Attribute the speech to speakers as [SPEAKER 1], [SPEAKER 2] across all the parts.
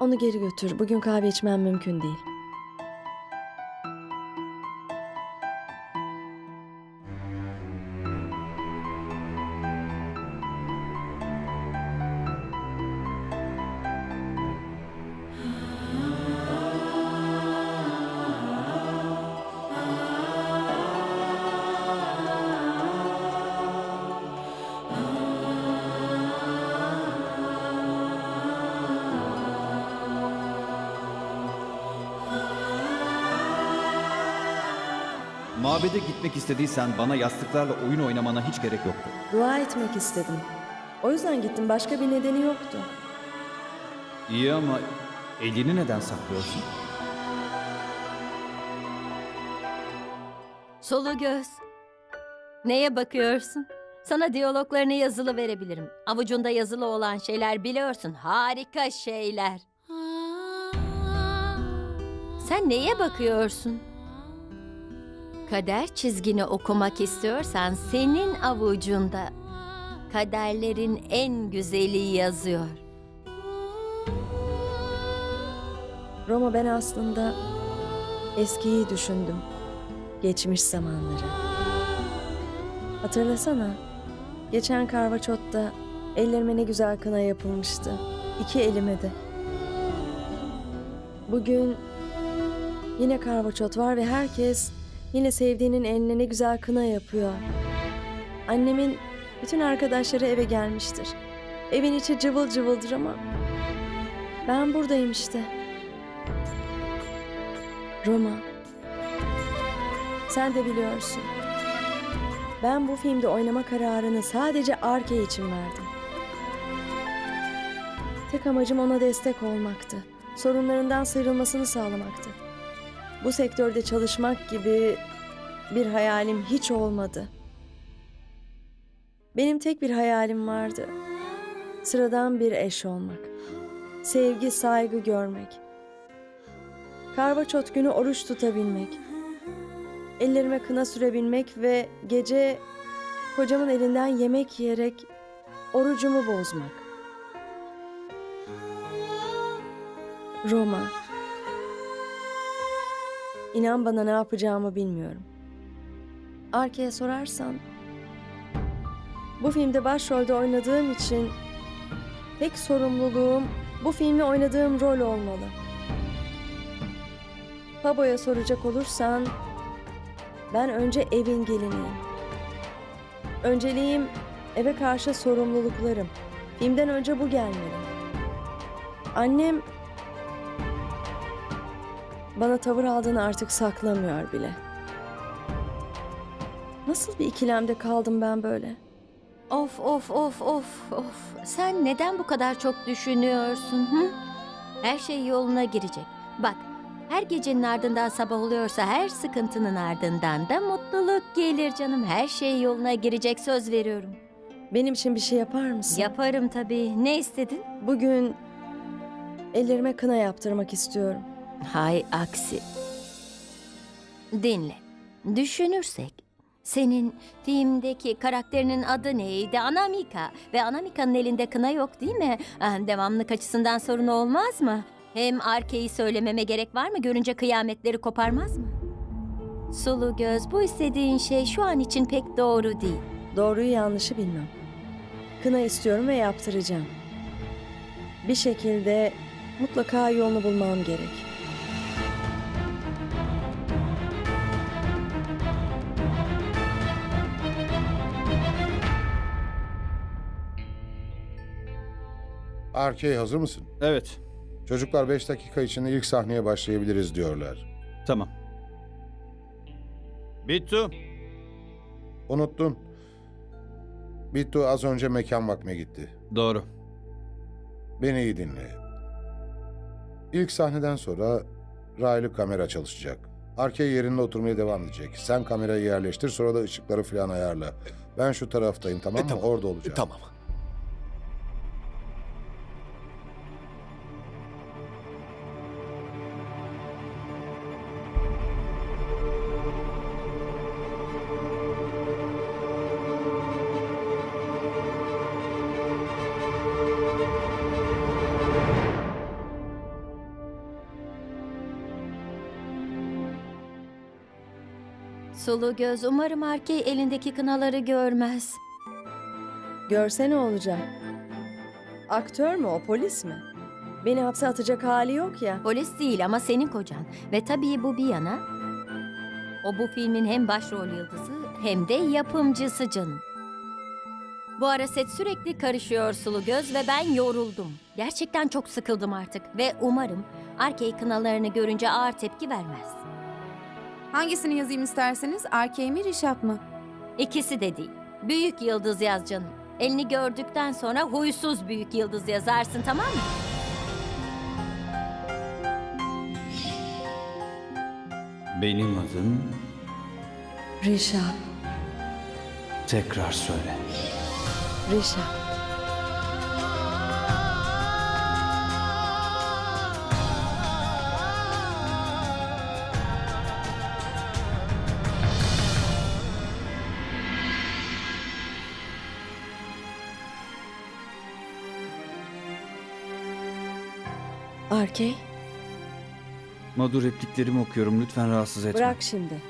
[SPEAKER 1] Onu geri götür. Bugün kahve içmem mümkün değil.
[SPEAKER 2] İstediysen bana yastıklarla oyun oynamana hiç gerek yoktu.
[SPEAKER 1] Dua etmek istedim. O yüzden gittim. Başka bir nedeni yoktu.
[SPEAKER 2] İyi ama elini neden saklıyorsun?
[SPEAKER 3] Solu göz. Neye bakıyorsun? Sana diyaloglarını yazılı verebilirim. Avucunda yazılı olan şeyler biliyorsun. Harika şeyler. Sen neye bakıyorsun? Kader çizgini okumak istiyorsan senin avucunda kaderlerin en güzeli yazıyor.
[SPEAKER 1] Roma ben aslında eskiyi düşündüm. Geçmiş zamanları. Hatırlasana. Geçen karvaçotta ellerime ne güzel kına yapılmıştı. İki elime de. Bugün yine karvaçot var ve herkes yine sevdiğinin eline ne güzel kına yapıyor. Annemin bütün arkadaşları eve gelmiştir. Evin içi cıvıl cıvıldır ama ben buradayım işte. Roma. Sen de biliyorsun. Ben bu filmde oynama kararını sadece Arke için verdim. Tek amacım ona destek olmaktı. Sorunlarından sıyrılmasını sağlamaktı. Bu sektörde çalışmak gibi bir hayalim hiç olmadı. Benim tek bir hayalim vardı. Sıradan bir eş olmak. Sevgi, saygı görmek. Karvaçot günü oruç tutabilmek. Ellerime kına sürebilmek ve gece kocamın elinden yemek yiyerek orucumu bozmak. Roma. İnan bana ne yapacağımı bilmiyorum. Arkaya sorarsan bu filmde başrolde oynadığım için tek sorumluluğum bu filmi oynadığım rol olmalı. Pabo'ya soracak olursan ben önce evin geliniyim. Önceliğim eve karşı sorumluluklarım. Filmden önce bu gelmeli. Annem bana tavır aldığını artık saklamıyor bile. Nasıl bir ikilemde kaldım ben böyle?
[SPEAKER 3] Of of of of of. Sen neden bu kadar çok düşünüyorsun? Hı? Her şey yoluna girecek. Bak, her gecenin ardından sabah oluyorsa her sıkıntının ardından da mutluluk gelir canım. Her şey yoluna girecek söz veriyorum.
[SPEAKER 1] Benim için bir şey yapar mısın?
[SPEAKER 3] Yaparım tabii. Ne istedin?
[SPEAKER 1] Bugün ellerime kına yaptırmak istiyorum.
[SPEAKER 3] Hay aksi. Dinle. Düşünürsek senin filmdeki karakterinin adı neydi? Anamika. Ve Anamika'nın elinde kına yok değil mi? Ah, Devamlık açısından sorun olmaz mı? Hem Arke'yi söylememe gerek var mı? Görünce kıyametleri koparmaz mı? Sulu göz, bu istediğin şey şu an için pek doğru değil.
[SPEAKER 1] Doğruyu yanlışı bilmem. Kına istiyorum ve yaptıracağım. Bir şekilde mutlaka yolunu bulmam gerek.
[SPEAKER 4] Arkey hazır mısın?
[SPEAKER 2] Evet,
[SPEAKER 4] Çocuklar 5 dakika içinde ilk sahneye başlayabiliriz diyorlar.
[SPEAKER 2] tamam. Bittu.
[SPEAKER 4] Unuttun. Bittu az önce mekan bakmaya gitti.
[SPEAKER 2] Doğru.
[SPEAKER 4] Beni iyi dinle. İlk sahneden sonra raylı kamera çalışacak. Arkey yerinde oturmaya devam edecek. Sen kamerayı yerleştir sonra da ışıkları falan ayarla. Ben şu taraftayım tamam mı?
[SPEAKER 5] E, tamam.
[SPEAKER 4] Orada olacağım.
[SPEAKER 5] Tamam.
[SPEAKER 3] Sulu göz umarım Arkey elindeki kınaları görmez.
[SPEAKER 1] Görse ne olacak? Aktör mü o polis mi? Beni hapse atacak hali yok ya.
[SPEAKER 3] Polis değil ama senin kocan. Ve tabii bu bir yana. O bu filmin hem başrol yıldızı hem de yapımcısı canım. Bu ara set sürekli karışıyor Sulu Göz ve ben yoruldum. Gerçekten çok sıkıldım artık ve umarım Arkey kınalarını görünce ağır tepki vermez.
[SPEAKER 5] Hangisini yazayım isterseniz? Arkey mi, Rişap mı?
[SPEAKER 3] İkisi de değil. Büyük yıldız yaz canım. Elini gördükten sonra huysuz büyük yıldız yazarsın tamam mı?
[SPEAKER 2] Benim adım
[SPEAKER 1] Rişap,
[SPEAKER 2] tekrar söyle.
[SPEAKER 1] Rişap. Arkey,
[SPEAKER 2] Madu repliklerimi okuyorum lütfen rahatsız etme.
[SPEAKER 1] bırak şimdi.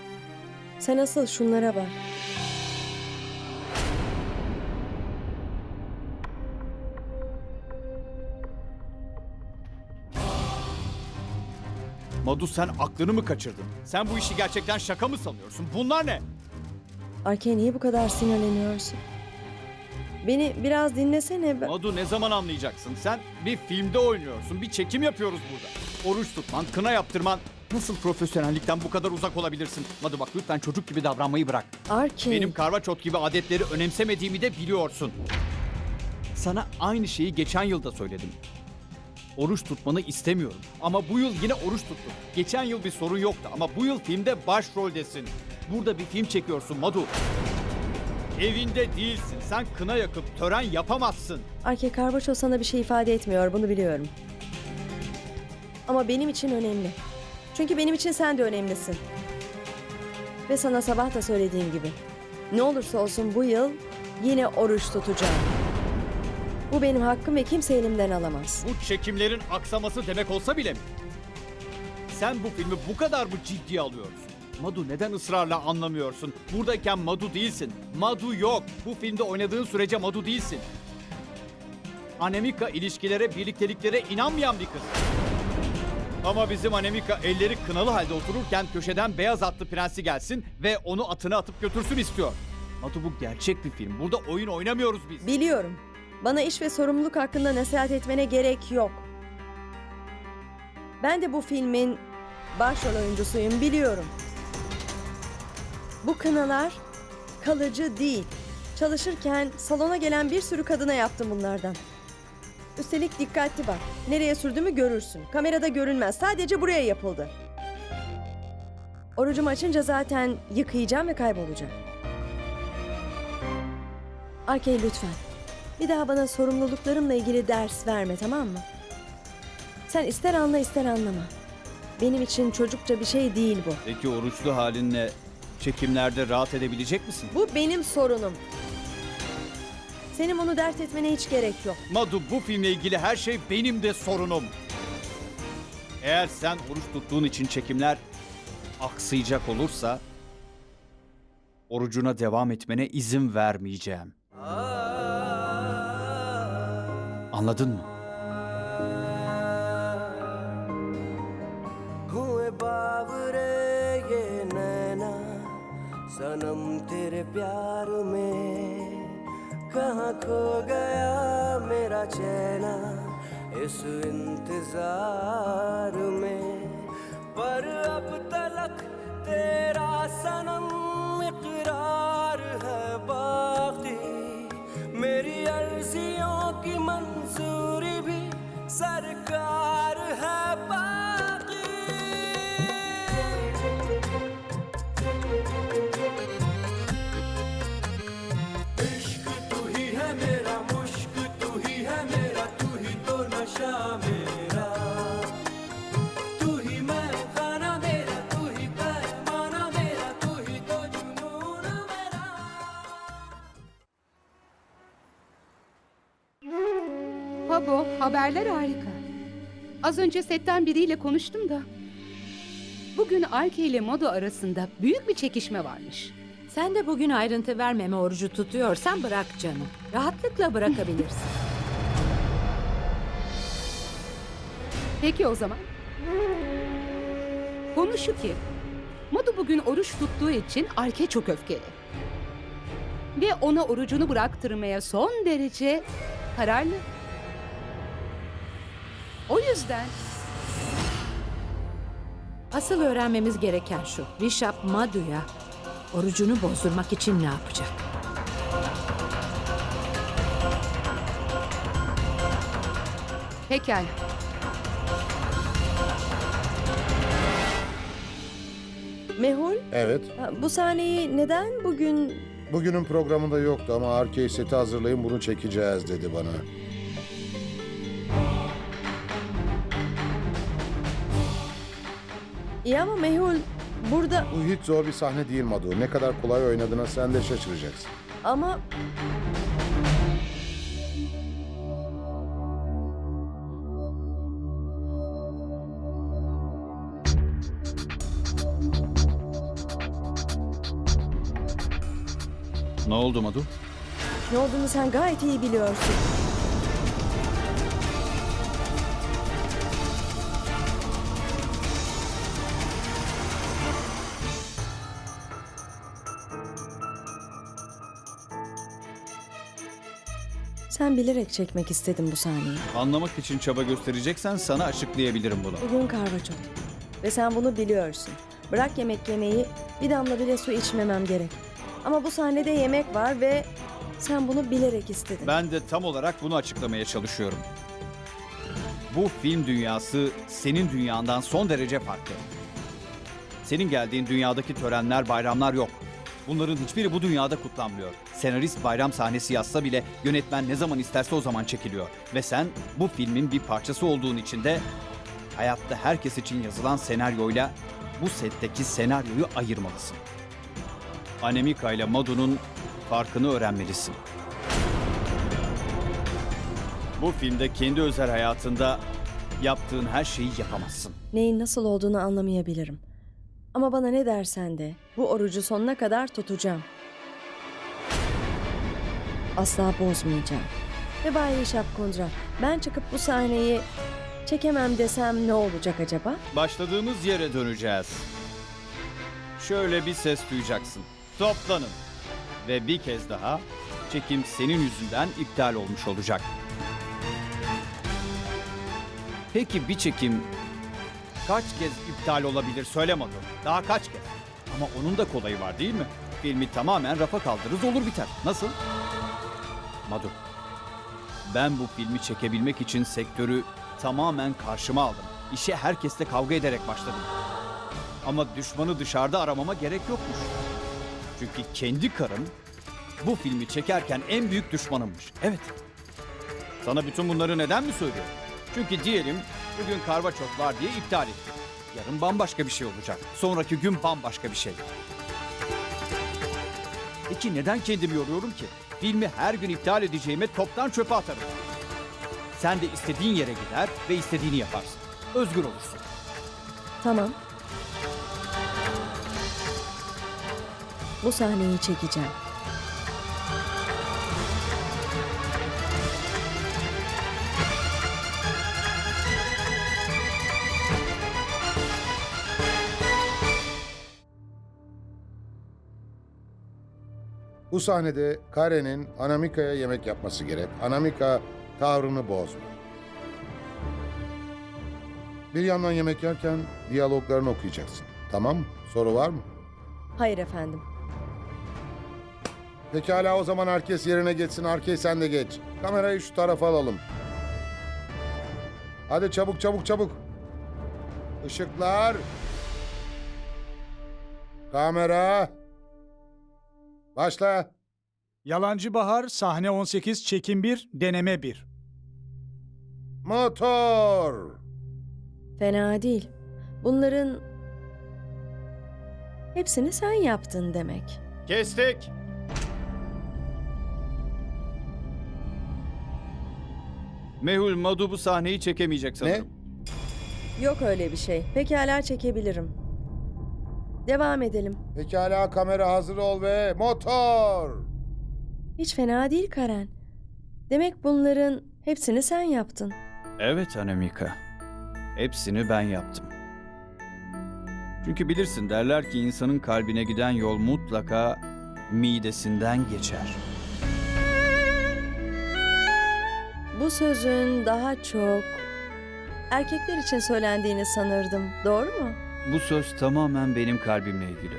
[SPEAKER 1] Sen asıl şunlara bak.
[SPEAKER 2] Madu sen aklını mı kaçırdın? Sen bu işi gerçekten şaka mı sanıyorsun? Bunlar ne?
[SPEAKER 1] Arkey niye bu kadar sinirleniyorsun? Beni biraz dinlesene. Ben-
[SPEAKER 2] Madu ne zaman anlayacaksın? Sen bir filmde oynuyorsun. Bir çekim yapıyoruz burada. Oruç tutman, kına yaptırman. Nasıl profesyonellikten bu kadar uzak olabilirsin? Madu bak lütfen çocuk gibi davranmayı bırak.
[SPEAKER 1] Arkey.
[SPEAKER 2] Benim karvaçot gibi adetleri önemsemediğimi de biliyorsun. Sana aynı şeyi geçen yılda söyledim. Oruç tutmanı istemiyorum. Ama bu yıl yine oruç tuttun. Geçen yıl bir sorun yoktu ama bu yıl filmde başroldesin. Burada bir film çekiyorsun Madu. Evinde değilsin. Sen kına yakıp tören yapamazsın.
[SPEAKER 1] Arkey Karbaço sana bir şey ifade etmiyor, bunu biliyorum. Ama benim için önemli. Çünkü benim için sen de önemlisin. Ve sana sabah da söylediğim gibi. Ne olursa olsun bu yıl yine oruç tutacağım. Bu benim hakkım ve kimse elimden alamaz.
[SPEAKER 2] Bu çekimlerin aksaması demek olsa bile mi? Sen bu filmi bu kadar mı ciddiye alıyorsun? Madu neden ısrarla anlamıyorsun? Buradayken Madu değilsin. Madu yok. Bu filmde oynadığın sürece Madu değilsin. Anemika ilişkilere, birlikteliklere inanmayan bir kız. Ama bizim Anemika elleri kınalı halde otururken köşeden beyaz atlı prensi gelsin ve onu atına atıp götürsün istiyor. Madu bu gerçek bir film. Burada oyun oynamıyoruz biz.
[SPEAKER 1] Biliyorum. Bana iş ve sorumluluk hakkında nasihat etmene gerek yok. Ben de bu filmin başrol oyuncusuyum biliyorum. Bu kınalar kalıcı değil. Çalışırken salona gelen bir sürü kadına yaptım bunlardan. Üstelik dikkatli bak. Nereye sürdüğümü görürsün. Kamerada görünmez. Sadece buraya yapıldı. Orucumu açınca zaten yıkayacağım ve kaybolacağım. Arkey lütfen. Bir daha bana sorumluluklarımla ilgili ders verme tamam mı? Sen ister anla ister anlama. Benim için çocukça bir şey değil bu.
[SPEAKER 2] Peki oruçlu halinle çekimlerde rahat edebilecek misin?
[SPEAKER 1] Bu benim sorunum. Senin bunu dert etmene hiç gerek yok.
[SPEAKER 2] Madu bu filmle ilgili her şey benim de sorunum. Eğer sen oruç tuttuğun için çekimler aksayacak olursa orucuna devam etmene izin vermeyeceğim. Anladın mı?
[SPEAKER 6] सनम तेरे प्यार में। कहाँ खो गया मेरा चैना इस इंतज़ार में। पर अब तलक तेरा सनम इकरार है बाकी। मेरी अर्जियों की मंजूरी भी सरकार
[SPEAKER 5] haberler harika. Az önce setten biriyle konuştum da.
[SPEAKER 7] Bugün Arke ile Modo arasında büyük bir çekişme varmış.
[SPEAKER 8] Sen de bugün ayrıntı vermeme orucu tutuyorsan bırak canım. Rahatlıkla bırakabilirsin.
[SPEAKER 7] Peki o zaman. Konu şu ki, Modo bugün oruç tuttuğu için Arke çok öfkeli. Ve ona orucunu bıraktırmaya son derece kararlı. O yüzden
[SPEAKER 8] Asıl öğrenmemiz gereken şu. Rişap Madu'ya orucunu bozdurmak için ne yapacak?
[SPEAKER 7] pekala.
[SPEAKER 1] Mehul,
[SPEAKER 4] Evet.
[SPEAKER 1] bu sahneyi neden bugün...
[SPEAKER 4] Bugünün programında yoktu ama Arkey seti hazırlayın bunu çekeceğiz dedi bana.
[SPEAKER 1] İyi ama Mehul burada...
[SPEAKER 4] Bu hiç zor bir sahne değil Madu. Ne kadar kolay oynadığına sen de şaşıracaksın.
[SPEAKER 1] Ama
[SPEAKER 2] Ne oldu Madu?
[SPEAKER 1] ne olduğunu sen gayet iyi biliyorsun. Sen bilerek çekmek istedin bu sahneyi.
[SPEAKER 2] Anlamak için çaba göstereceksen sana açıklayabilirim bunu.
[SPEAKER 1] Bugün karvaçot. Ve sen bunu biliyorsun. Bırak yemek yemeyi, bir damla bile su içmemem gerek. Ama bu sahnede yemek var ve sen bunu bilerek istedin.
[SPEAKER 2] Ben de tam olarak bunu açıklamaya çalışıyorum. Bu film dünyası senin dünyandan son derece farklı. Senin geldiğin dünyadaki törenler, bayramlar yok. Bunların hiçbiri bu dünyada kutlanmıyor. Senarist bayram sahnesi yazsa bile yönetmen ne zaman isterse o zaman çekiliyor. Ve sen bu filmin bir parçası olduğun için de hayatta herkes için yazılan senaryoyla bu setteki senaryoyu ayırmalısın. Anemika ile Madu'nun farkını öğrenmelisin. Bu filmde kendi özel hayatında yaptığın her şeyi yapamazsın.
[SPEAKER 1] Neyin nasıl olduğunu anlamayabilirim. Ama bana ne dersen de bu orucu sonuna kadar tutacağım. Asla bozmayacağım. Ve Bay Rişap Kundra, ben çıkıp bu sahneyi çekemem desem ne olacak acaba?
[SPEAKER 2] Başladığımız yere döneceğiz. Şöyle bir ses duyacaksın. Toplanın. Ve bir kez daha çekim senin yüzünden iptal olmuş olacak. Peki bir çekim kaç kez iptal olabilir söylemadım. Daha kaç kez? Ama onun da kolayı var değil mi? Filmi tamamen rafa kaldırırız olur biter. Nasıl? Madu. Ben bu filmi çekebilmek için sektörü tamamen karşıma aldım. İşe herkesle kavga ederek başladım. Ama düşmanı dışarıda aramama gerek yokmuş. Çünkü kendi karım bu filmi çekerken en büyük düşmanımmış. Evet. Sana bütün bunları neden mi söylüyorum? Çünkü diyelim bugün karvaçot var diye iptal ettim. Yarın bambaşka bir şey olacak. Sonraki gün bambaşka bir şey. Peki neden kendimi yoruyorum ki? Filmi her gün iptal edeceğime toptan çöpe atarım. Sen de istediğin yere gider ve istediğini yaparsın. Özgür olursun.
[SPEAKER 1] Tamam. Bu sahneyi çekeceğim.
[SPEAKER 4] Bu sahnede Karen'in Anamika'ya yemek yapması gerek. Anamika tavrını bozma. Bir yandan yemek yerken diyaloglarını okuyacaksın. Tamam mı? Soru var mı?
[SPEAKER 1] Hayır efendim.
[SPEAKER 4] Pekala o zaman herkes yerine geçsin. Arkey sen de geç. Kamerayı şu tarafa alalım. Hadi çabuk çabuk çabuk. Işıklar. Kamera. Başla.
[SPEAKER 9] Yalancı Bahar sahne 18 çekim 1 deneme 1.
[SPEAKER 4] Motor.
[SPEAKER 1] Fena değil. Bunların hepsini sen yaptın demek.
[SPEAKER 2] Kestik. Mehul Madu bu sahneyi çekemeyecek sanırım.
[SPEAKER 1] Yok öyle bir şey. Pekala çekebilirim. Devam edelim.
[SPEAKER 4] Pekala kamera hazır ol ve motor.
[SPEAKER 1] Hiç fena değil Karen. Demek bunların hepsini sen yaptın.
[SPEAKER 2] Evet Anamika. Hepsini ben yaptım. Çünkü bilirsin derler ki insanın kalbine giden yol mutlaka midesinden geçer.
[SPEAKER 1] Bu sözün daha çok erkekler için söylendiğini sanırdım. Doğru mu?
[SPEAKER 2] Bu söz tamamen benim kalbimle ilgili.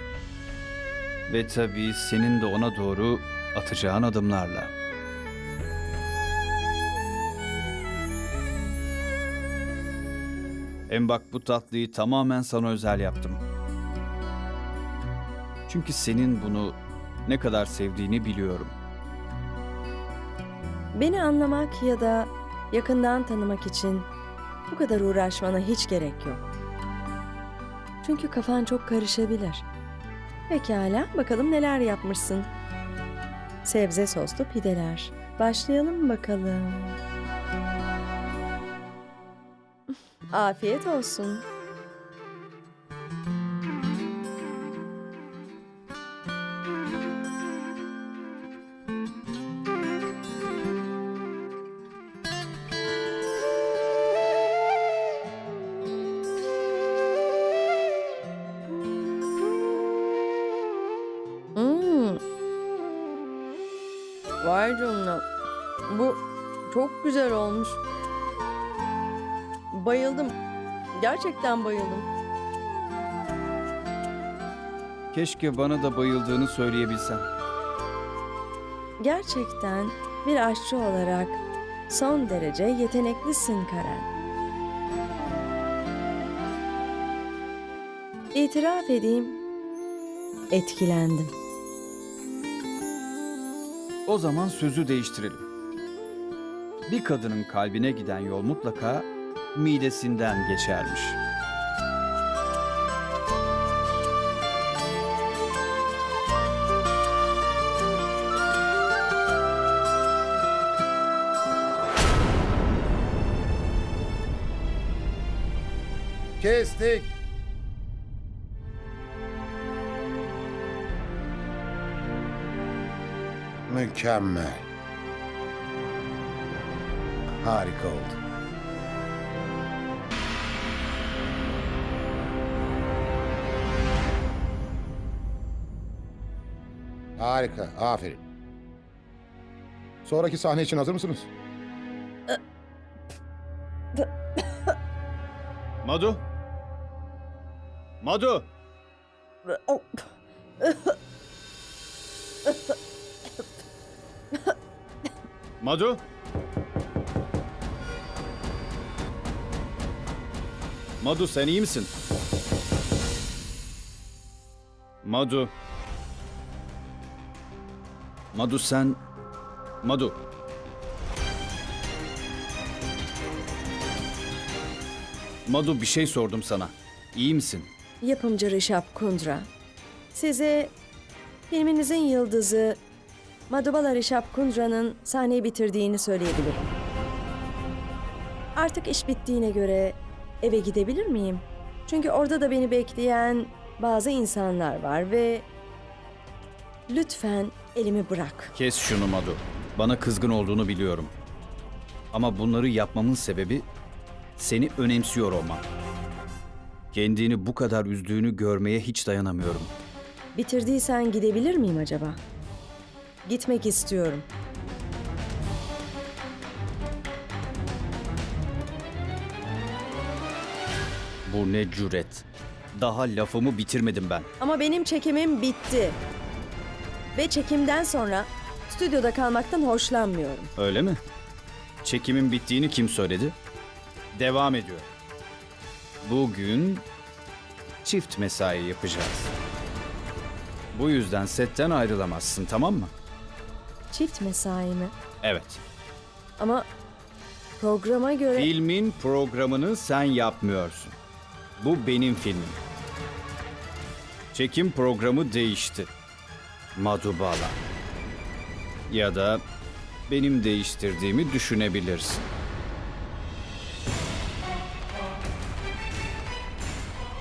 [SPEAKER 2] Ve tabii senin de ona doğru atacağın adımlarla. Hem bak bu tatlıyı tamamen sana özel yaptım. Çünkü senin bunu ne kadar sevdiğini biliyorum.
[SPEAKER 1] Beni anlamak ya da yakından tanımak için bu kadar uğraşmana hiç gerek yok. Çünkü kafan çok karışabilir. Pekala, bakalım neler yapmışsın. Sebze soslu pideler. Başlayalım bakalım. Afiyet olsun. Gerçekten bayıldım.
[SPEAKER 2] Keşke bana da bayıldığını söyleyebilsen.
[SPEAKER 1] Gerçekten bir aşçı olarak son derece yeteneklisin Karen. İtiraf edeyim, etkilendim.
[SPEAKER 2] O zaman sözü değiştirelim. Bir kadının kalbine giden yol mutlaka midesinden geçermiş.
[SPEAKER 4] Kestik. Mükemmel. Harika oldu. Harika, aferin. Sonraki sahne için hazır mısınız?
[SPEAKER 2] Madu? Madu? Madu? Madu sen iyi misin? Madu. Madu sen... Madu. Madu bir şey sordum sana. İyi misin?
[SPEAKER 1] Yapımcı Rişap Kundra. Size filminizin yıldızı Madhubala Rişap Kundra'nın sahneyi bitirdiğini söyleyebilirim. Artık iş bittiğine göre eve gidebilir miyim? Çünkü orada da beni bekleyen bazı insanlar var ve lütfen elimi bırak.
[SPEAKER 2] Kes şunu Madu. Bana kızgın olduğunu biliyorum. Ama bunları yapmamın sebebi seni önemsiyor olmam. Kendini bu kadar üzdüğünü görmeye hiç dayanamıyorum.
[SPEAKER 1] Bitirdiysen gidebilir miyim acaba? Gitmek istiyorum.
[SPEAKER 2] Bu ne cüret. Daha lafımı bitirmedim ben.
[SPEAKER 1] Ama benim çekimim bitti. Ve çekimden sonra stüdyoda kalmaktan hoşlanmıyorum.
[SPEAKER 2] Öyle mi? Çekimin bittiğini kim söyledi? Devam ediyor. Bugün çift mesai yapacağız. Bu yüzden setten ayrılamazsın tamam mı?
[SPEAKER 1] Çift mesai mi?
[SPEAKER 2] Evet.
[SPEAKER 1] Ama programa göre...
[SPEAKER 2] Filmin programını sen yapmıyorsun. Bu benim filmim. Çekim programı değişti. Madubala. Ya da benim değiştirdiğimi düşünebilirsin.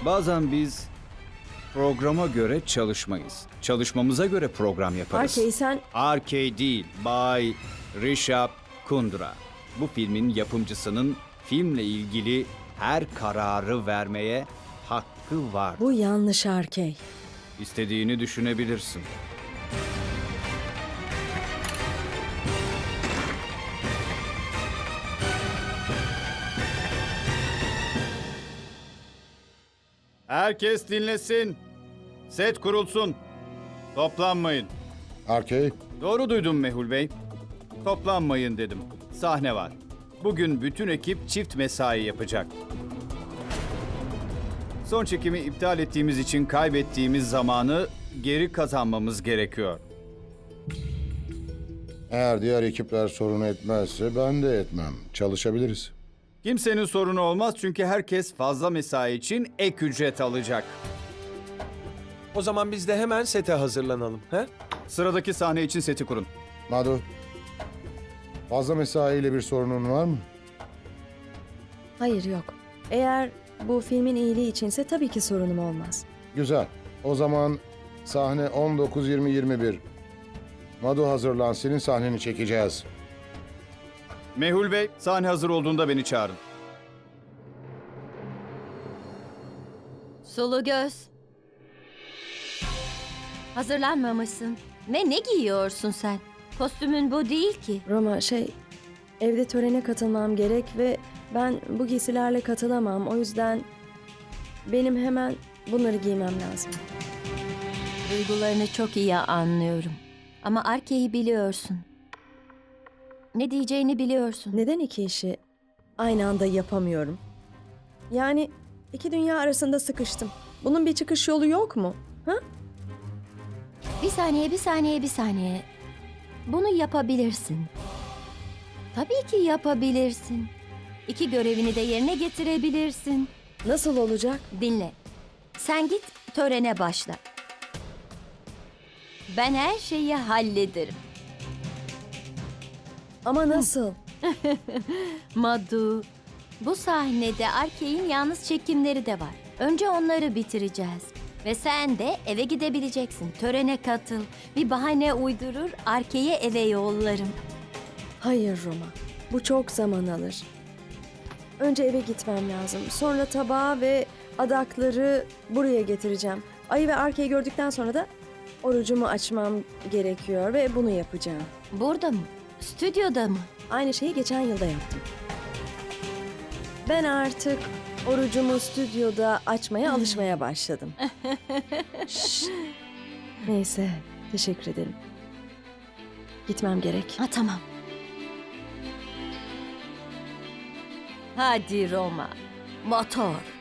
[SPEAKER 2] Bazen biz Programa göre çalışmayız. Çalışmamıza göre program yaparız.
[SPEAKER 1] Arkey sen
[SPEAKER 2] Arkey değil, Bay Rishabh Kundra. Bu filmin yapımcısının filmle ilgili her kararı vermeye hakkı var.
[SPEAKER 1] bu yanlış Arkey.
[SPEAKER 2] İstediğini düşünebilirsin. Herkes dinlesin. Set kurulsun. Toplanmayın.
[SPEAKER 4] Arkey,
[SPEAKER 2] Doğru duydum Mehul Bey. Toplanmayın dedim. Sahne var. Bugün bütün ekip çift mesai yapacak. Son çekimi iptal ettiğimiz için kaybettiğimiz zamanı geri kazanmamız gerekiyor.
[SPEAKER 4] eğer diğer ekipler sorun etmezse ben de etmem. Çalışabiliriz.
[SPEAKER 2] Kimsenin sorunu olmaz çünkü herkes fazla mesai için ek ücret alacak.
[SPEAKER 10] O zaman biz de hemen sete hazırlanalım. He?
[SPEAKER 2] Sıradaki sahne için seti kurun.
[SPEAKER 4] Madu, fazla mesaiyle bir sorunun var mı?
[SPEAKER 1] Hayır yok. Eğer bu filmin iyiliği içinse tabii ki sorunum olmaz.
[SPEAKER 4] Güzel. O zaman sahne 19-20-21. Madu hazırlan, senin sahneni çekeceğiz.
[SPEAKER 2] Mehul Bey, sahne hazır olduğunda beni çağırın.
[SPEAKER 3] Sulu göz. Hazırlanmamışsın. Ve ne giyiyorsun sen? Kostümün bu değil ki.
[SPEAKER 1] Roma şey evde törene katılmam gerek ve ben bu giysilerle katılamam. O yüzden benim hemen bunları giymem lazım.
[SPEAKER 3] Duygularını çok iyi anlıyorum. Ama Arke'yi biliyorsun. Ne diyeceğini biliyorsun.
[SPEAKER 1] Neden iki işi aynı anda yapamıyorum? Yani iki dünya arasında sıkıştım. Bunun bir çıkış yolu yok mu? Ha?
[SPEAKER 3] Bir saniye, bir saniye, bir saniye. Bunu yapabilirsin. Tabii ki yapabilirsin. İki görevini de yerine getirebilirsin.
[SPEAKER 1] Nasıl olacak?
[SPEAKER 3] Dinle. Sen git törene başla. Ben her şeyi hallederim.
[SPEAKER 1] Ama nasıl?
[SPEAKER 3] Madu, bu sahnede Arke'in yalnız çekimleri de var. Önce onları bitireceğiz. Ve sen de eve gidebileceksin. Törene katıl. Bir bahane uydurur, Arke'yi eve yollarım.
[SPEAKER 1] Hayır Roma. Bu çok zaman alır. Önce eve gitmem lazım. Sonra tabağı ve adakları buraya getireceğim. Ayı ve arkayı gördükten sonra da orucumu açmam gerekiyor ve bunu yapacağım.
[SPEAKER 3] Burada mı? Stüdyoda mı?
[SPEAKER 1] Aynı şeyi geçen yılda yaptım. Ben artık orucumu stüdyoda açmaya alışmaya başladım. Şşt. Neyse, teşekkür ederim. Gitmem gerek.
[SPEAKER 3] Ha tamam. Hadi Roma. Motor.